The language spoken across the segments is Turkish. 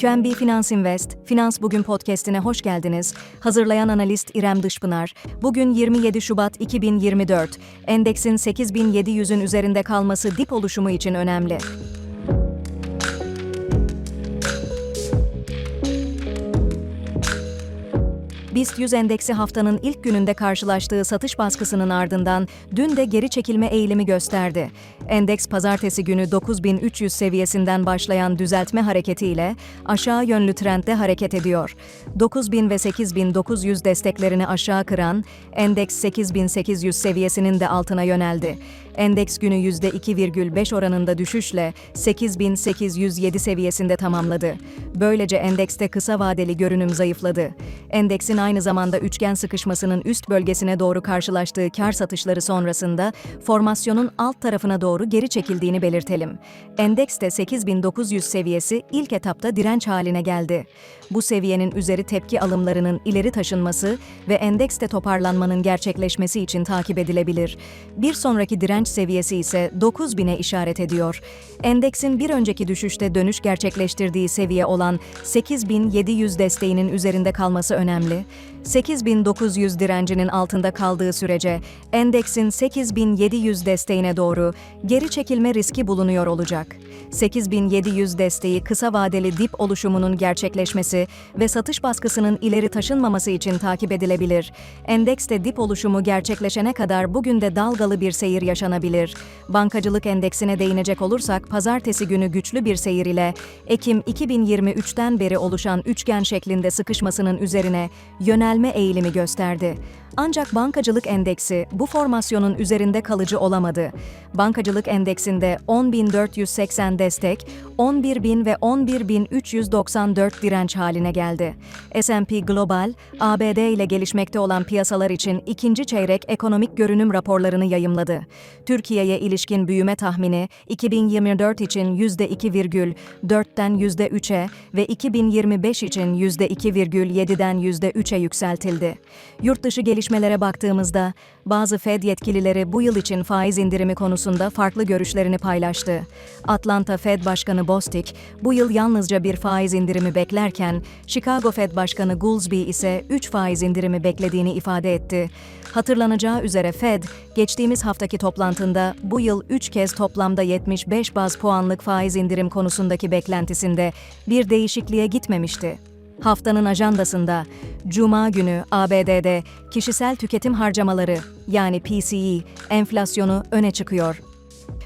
QNB Finans Invest, Finans Bugün podcast'ine hoş geldiniz. Hazırlayan analist İrem Dışpınar. Bugün 27 Şubat 2024. Endeksin 8700'ün üzerinde kalması dip oluşumu için önemli. BIST 100 endeksi haftanın ilk gününde karşılaştığı satış baskısının ardından dün de geri çekilme eğilimi gösterdi. Endeks pazartesi günü 9300 seviyesinden başlayan düzeltme hareketiyle aşağı yönlü trendde hareket ediyor. 9000 ve 8900 desteklerini aşağı kıran endeks 8800 seviyesinin de altına yöneldi. Endeks günü %2,5 oranında düşüşle 8807 seviyesinde tamamladı. Böylece endekste kısa vadeli görünüm zayıfladı. Endeksin aynı zamanda üçgen sıkışmasının üst bölgesine doğru karşılaştığı kar satışları sonrasında formasyonun alt tarafına doğru geri çekildiğini belirtelim. Endekste 8900 seviyesi ilk etapta direnç haline geldi. Bu seviyenin üzeri tepki alımlarının ileri taşınması ve endekste toparlanmanın gerçekleşmesi için takip edilebilir. Bir sonraki direnç seviyesi ise 9000'e işaret ediyor. Endeksin bir önceki düşüşte dönüş gerçekleştirdiği seviye olan 8700 desteğinin üzerinde kalması önemli. 8900 direncinin altında kaldığı sürece endeksin 8700 desteğine doğru geri çekilme riski bulunuyor olacak. 8700 desteği kısa vadeli dip oluşumunun gerçekleşmesi ve satış baskısının ileri taşınmaması için takip edilebilir. Endekste dip oluşumu gerçekleşene kadar bugün de dalgalı bir seyir yaşanabilir. Bankacılık endeksine değinecek olursak pazartesi günü güçlü bir seyir ile Ekim 2023'ten beri oluşan üçgen şeklinde sıkışmasının üzerine yönelme eğilimi gösterdi. Ancak bankacılık endeksi bu formasyonun üzerinde kalıcı olamadı. Bankacılık endeksinde 10.480 destek, 11.000 ve 11.394 direnç haline geldi. S&P Global, ABD ile gelişmekte olan piyasalar için ikinci çeyrek ekonomik görünüm raporlarını yayımladı. Türkiye'ye ilişkin büyüme tahmini 2024 için %2,4'ten %3'e ve 2025 için %2,7'den %3'e yükseltildi. Yurt dışı gelişmelere baktığımızda bazı Fed yetkilileri bu yıl için faiz indirimi konusunda farklı görüşlerini paylaştı. Atlanta Fed Başkanı Bostic bu yıl yalnızca bir faiz indirimi beklerken Chicago Fed Başkanı Goolsbee ise 3 faiz indirimi beklediğini ifade etti. Hatırlanacağı üzere Fed geçtiğimiz haftaki toplantında bu yıl 3 kez toplamda 75 baz puanlık faiz indirim konusundaki beklentisinde bir değişikliğe gitmemişti. Haftanın ajandasında Cuma günü ABD'de kişisel tüketim harcamaları yani PCE enflasyonu öne çıkıyor.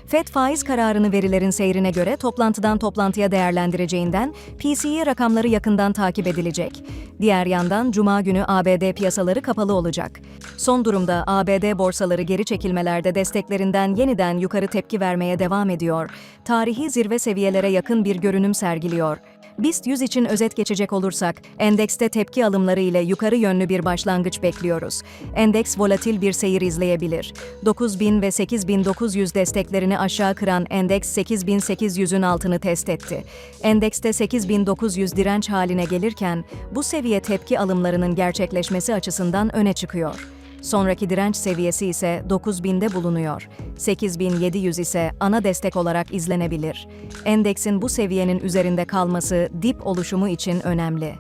Fed faiz kararını verilerin seyrine göre toplantıdan toplantıya değerlendireceğinden PCE rakamları yakından takip edilecek. Diğer yandan Cuma günü ABD piyasaları kapalı olacak. Son durumda ABD borsaları geri çekilmelerde desteklerinden yeniden yukarı tepki vermeye devam ediyor. Tarihi zirve seviyelere yakın bir görünüm sergiliyor. BIST 100 için özet geçecek olursak, endekste tepki alımları ile yukarı yönlü bir başlangıç bekliyoruz. Endeks volatil bir seyir izleyebilir. 9000 ve 8900 desteklerini aşağı kıran endeks 8800'ün altını test etti. Endekste 8900 direnç haline gelirken, bu seviye tepki alımlarının gerçekleşmesi açısından öne çıkıyor. Sonraki direnç seviyesi ise 9000'de bulunuyor. 8700 ise ana destek olarak izlenebilir. Endeksin bu seviyenin üzerinde kalması dip oluşumu için önemli.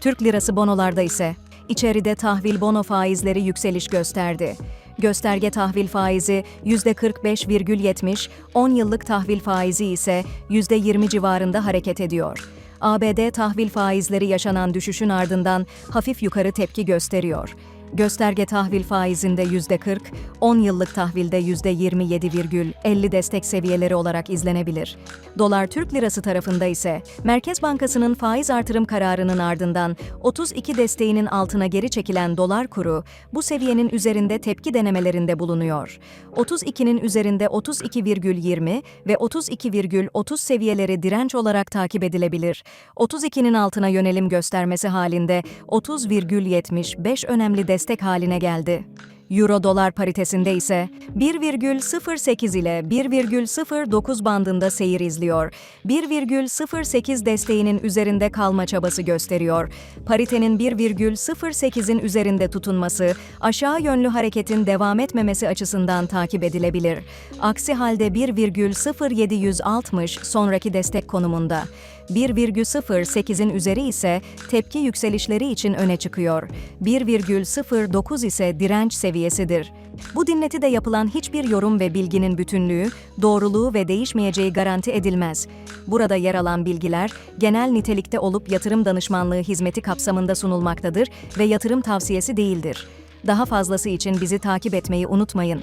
Türk lirası bonolarda ise içeride tahvil bono faizleri yükseliş gösterdi. Gösterge tahvil faizi %45,70, 10 yıllık tahvil faizi ise %20 civarında hareket ediyor. ABD tahvil faizleri yaşanan düşüşün ardından hafif yukarı tepki gösteriyor. Gösterge tahvil faizinde %40, 10 yıllık tahvilde %27,50 destek seviyeleri olarak izlenebilir. Dolar Türk Lirası tarafında ise Merkez Bankası'nın faiz artırım kararının ardından 32 desteğinin altına geri çekilen dolar kuru bu seviyenin üzerinde tepki denemelerinde bulunuyor. 32'nin üzerinde 32,20 ve 32,30 seviyeleri direnç olarak takip edilebilir. 32'nin altına yönelim göstermesi halinde 30,75 önemli destek destek haline geldi. Euro-dolar paritesinde ise 1,08 ile 1,09 bandında seyir izliyor. 1,08 desteğinin üzerinde kalma çabası gösteriyor. Paritenin 1,08'in üzerinde tutunması, aşağı yönlü hareketin devam etmemesi açısından takip edilebilir. Aksi halde 1,0760 sonraki destek konumunda. 1,08'in üzeri ise tepki yükselişleri için öne çıkıyor. 1,09 ise direnç seviyesidir. Bu dinletide yapılan hiçbir yorum ve bilginin bütünlüğü, doğruluğu ve değişmeyeceği garanti edilmez. Burada yer alan bilgiler genel nitelikte olup yatırım danışmanlığı hizmeti kapsamında sunulmaktadır ve yatırım tavsiyesi değildir. Daha fazlası için bizi takip etmeyi unutmayın.